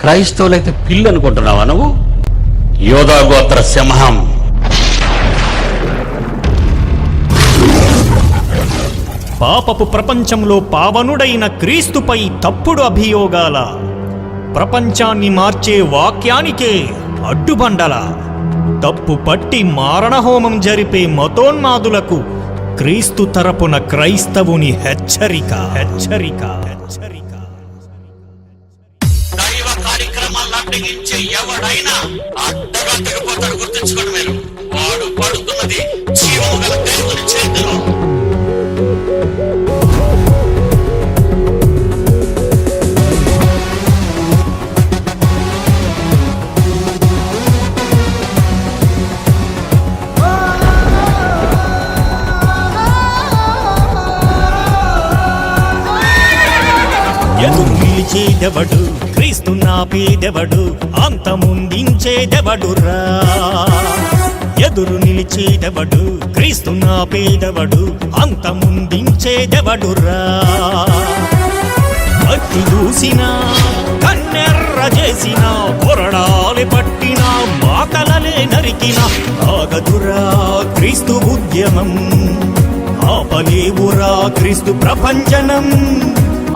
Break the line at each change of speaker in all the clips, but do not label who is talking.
క్రైస్తవులైతే పిల్లు అనుకుంటున్నావా నువ్వు? యోధాగోత్ర సింహం.
పాపపు ప్రపంచంలో పావనుడైన క్రీస్తుపై తప్పుడు అభియోగాల. ప్రపంచాన్ని మార్చే వాక్యానికే అడ్డుబండల. తప్పు పట్టి మారణహోమం జరిపే మతోన్మాదులకు క్రీస్తు తరపున క్రైస్తవుని హెచ్చరిక. హెచ్చరిక. హెచ్చరిక.
కార్యక్రమాలను అడ్డగించే ఎవడైనా అడ్డగా తెగిపోతాడు గుర్తించుకోండి మీరు. వాడు పడుతున్నది జీవము గల దేవుని చేతిలో.
ఎదురు నిలిచేదెవడు క్రీస్తు నాపేదెవడు అంతముందించేదెవడురా ఎదురు నిలిచేదెవడు క్రీస్తు నాపేదెవడు అంతముందించేదెవడురా భక్తి చూసిన కన్నెర్ర చేసిన కొరడాలి పట్టిన మాటలనే నరికిన ఆగదురా క్రీస్తు ఉద్యమం ఆపలేవురా క్రీస్తు ప్రపంచనం.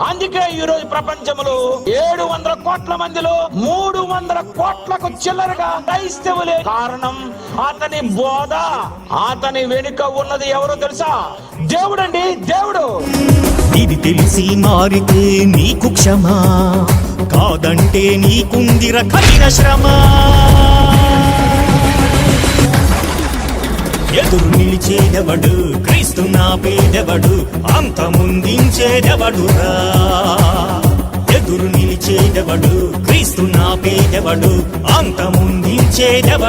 అందుకే ఈ రోజు ప్రపంచంలో ఏడు వందల కోట్ల మందిలో మూడు వందల కోట్లకు చిల్లరగా క్రైస్తవులే. కారణం అతని బోధ అతని వెనుక ఉన్నది ఎవరో తెలుసా? దేవుడండి దేవుడు.
ఇది తెలిసి మారితే నీకు క్షమా కాదంటే నీకుందిర కఠిన శ్రమ. ఎదురు నిలిచేదవడు? క్రీస్తు నా పేదెవడు అంతముందించేదెవడురా? ఎదురు నిలిచేదెవడు క్రీస్తు నా అంత అంతముందించేదెవడురా?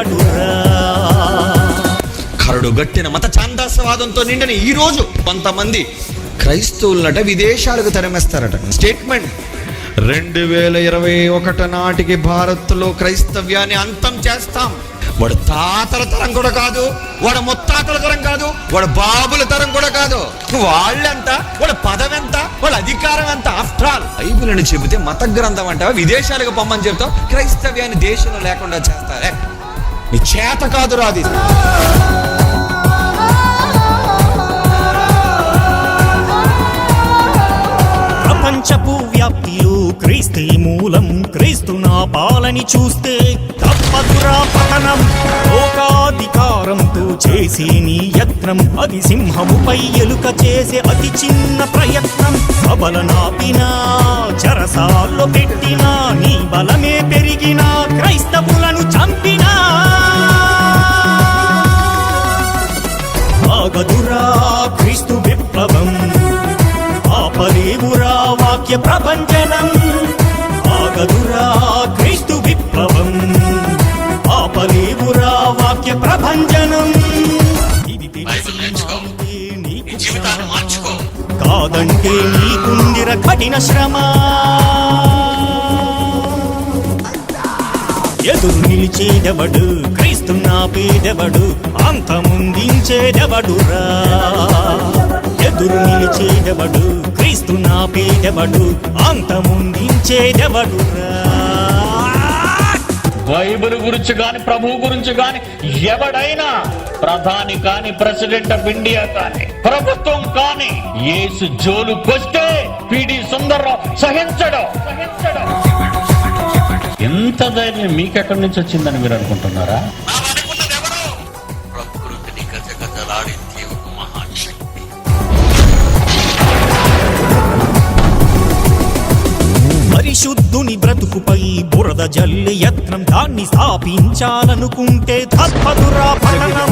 కరడు గట్టిన మత ఛాందాసవాదంతో నిండిన ఈ రోజు కొంతమంది క్రైస్తవులనట విదేశాలకు తరిమేస్తారట. స్టేట్మెంట్. రెండు వేల ఇరవై ఒకటి నాటికి భారత్లో క్రైస్తవ్యాన్ని అంతం చేస్తాం. వాడు తాతల తరం కూడా కాదు వాడు ముత్తాతల తరం కాదు వాడు బాబుల తరం కూడా కాదు. వాళ్ళెంత? వాడు పదం ఎంత వాళ్ళ అధికారం ఎంత? ఆఫ్టర్ ఆల్ బైబిల్ అని చెబితే మత గ్రంథం అంటావా? విదేశాలకు పొమ్మని చెప్తావు? క్రైస్తవ్యాన్ని దేశంలో లేకుండా చేస్తారే? నీ చేత కాదు రాది.
ప్రపంచపు వ్యాప్తిలో క్రీస్తీ మూలం క్రీస్తు నా పాలని చూస్తే తప్పదురా పతనం లోకాధికారంతో చేసే నీ యత్నం అది సింహముపై ఎలుక చేసే అతి చిన్న ప్రయత్నం. సబల నాపినా చెరసాల్లో పెట్టినా నీ బలమే పెరిగినా క్రైస్తవులను చంపినా. ఆగదురా క్రీస్తు విప్లవం ఆపలేవురా వాక్య ప్రపంచనం ఆగదురా క్రీస్తు విప్లవం. ఆపలేవురా వాక్య ప్రపంచనం ఇది కాదంటే నీకుందిర కఠిన శ్రమ. ఎదురు నిలిచేదెవడు? క్రీస్తు నా పేదెవడు? అంతముందించేదెవడురా? ఎదురు నిలిచేదెవడు? క్రీస్తు నా పేదెవడు? అంతముందించేదెవడురా
బైబిల్ గురించి కాని ప్రభు గురించి కాని ఎవడైనా ప్రధాని కాని ప్రెసిడెంట్ ఆఫ్ ఇండియా కాని ప్రభుత్వం కాని యేసు జోలుకొస్తే పిడి సుందర్రావు సహించడం సహించడం. ఎంత ధైర్యం మీకెక్కడి నుంచి వచ్చిందని మీరు అనుకుంటున్నారా?
పరిశుద్ధుని బురద జల్లి యత్నం దాన్ని స్థాపించాలనుకుంటే తప్పదురా పతనం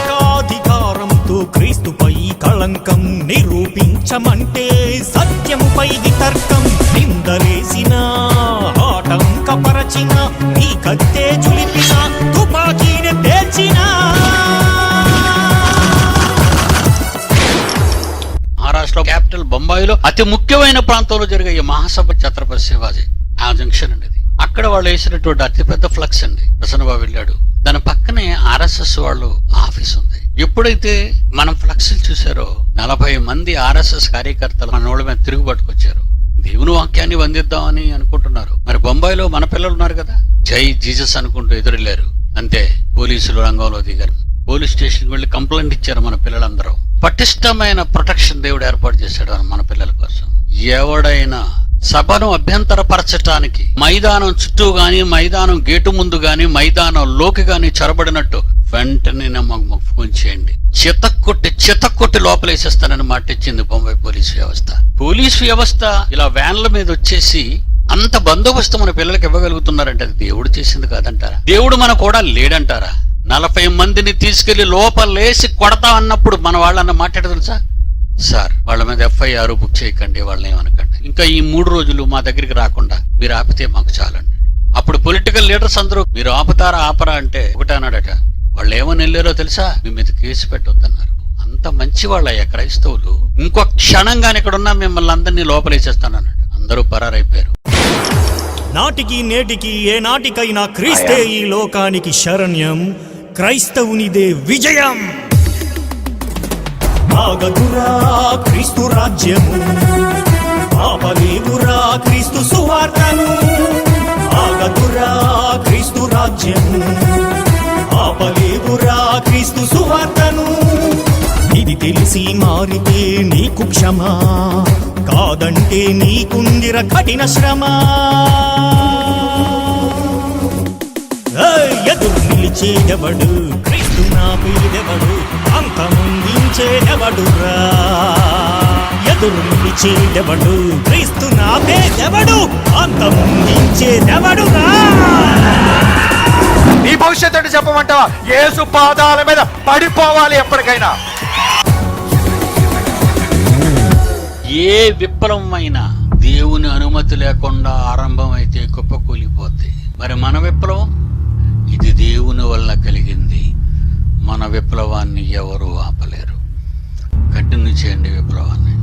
లోకాధికారంతో క్రీస్తుపై కళంకం నిరూపించమంటే సత్యముపై వితర్కం నిందలేసిన ఆటంకపరచిన నీ కత్తే జులిపిన తుపాకీని
తెచ్చినా క్యాపిటల్ అతి ముఖ్యమైన ప్రాంతంలో జరిగే ఈ మహాసభ ఛత్రపతి శివాజీ ఆ జంక్షన్ అండి ఇది అక్కడ వాళ్ళు వేసినటువంటి అతిపెద్ద ఫ్లక్స్ అండి. ప్రసన్నబాబు వెళ్ళాడు. దాని పక్కనే ఆర్ఎస్ఎస్ వాళ్ళు ఆఫీస్ ఉంది.
ఎప్పుడైతే మనం ఫ్లక్స్ చూసారో నలభై మంది ఆర్ఎస్ఎస్ కార్యకర్తలు మన నోళ్ళ మీద తిరుగుబట్టుకొచ్చారు దేవుని వాక్యాన్ని వందిద్దామని అనుకుంటున్నారు. మరి బొంబాయిలో మన పిల్లలు ఉన్నారు కదా? జై జీసస్ అనుకుంటూ ఎదురెళ్ళారు. అంతే పోలీసులు రంగంలో దిగారు. పోలీస్ స్టేషన్ వెళ్ళి కంప్లైంట్ ఇచ్చారు మన పిల్లలందరూ. పటిష్టమైన ప్రొటెక్షన్ దేవుడు ఏర్పాటు చేశాడు మన పిల్లల కోసం. ఎవడైనా సభను అభ్యంతరపరచటానికి మైదానం చుట్టూ గాని మైదానం గేటు ముందు గాని మైదానం లోకి గాని చొరబడినట్టు వెంటనే మాకు ఫోన్ చేయండి. చితక్కొట్టి చితక్కొట్టి లోపలేసేస్తానని మాట ఇచ్చింది బొంబాయి పోలీసు వ్యవస్థ. పోలీసు వ్యవస్థ ఇలా వ్యాన్ల మీద వచ్చేసి అంత బందోబస్తు మన పిల్లలకి ఇవ్వగలుగుతున్నారంటే అది దేవుడు చేసింది కాదంటారా? దేవుడు మన కూడా లేడంటారా? నలభై మందిని తీసుకెళ్ళి లోపలేసి కొడతా అన్నప్పుడు మన వాళ్ళన్న మాట్లాడ తెలుసా సార్ వాళ్ళ మీద ఎఫ్ఐఆర్ బుక్ చేయకండి వాళ్ళని ఏమనకండి. ఇంకా ఈ మూడు రోజులు మా దగ్గరికి రాకుండా మీరు ఆపితే మాకు చాలండి. అప్పుడు పొలిటికల్ లీడర్స్ అందరూ మీరు ఆపుతారా ఆపరా అంటే ఒకటే అన్నాడట. వాళ్ళు ఏమని వెళ్ళారో తెలుసా? మీ మీద కేసు పెట్టొద్దన్నారు. అంత మంచి వాళ్ళయ్యా క్రైస్తవులు. ఇంకో క్షణంగానే ఇక్కడ ఉన్నా మిమ్మల్ని అందరినీ లోపలేసేస్తానన్నాడు. అందరూ పరారైపోయారు.
నాటికి నేటికి ఏ నాటికైనా క్రీస్తే ఈ లోకానికి శరణ్యం. క్రైస్తవునిదే విజయం. ఆగదురా క్రీస్తు రాజ్యము ఆపలేదురా క్రీస్తు సువార్తను. ఆగదురా క్రీస్తు రాజ్యము ఆపలేదురా క్రీస్తు సువార్తను. ఇది తెలిసి మారితే నీకు క్షమా కాదంటే నీకుందిర కఠిన శ్రమ. నిలిచేదెవడు? క్రీస్తు నా పేదెవడు? అంతముందించేదెవడురా ఎదురు నిలిచేదెవడు? క్రీస్తు నా పేదెవడు? అంతముందించేదెవడురా
నీ భవిష్యత్తు ఏంటో చెప్పమంటావా? యేసు పాదాల మీద పడిపోవాలి ఎప్పటికైనా.
ఏ విప్లవం అయినా దేవుని అనుమతి లేకుండా ఆరంభమైతే కుప్పకూలిపోద్ది. మరి మన విప్లవం? ఇది దేవుని వల్ల కలిగింది. మన విప్లవాన్ని ఎవరు ఆపలేరు. కంటిన్యూ చేయండి విప్లవాన్ని.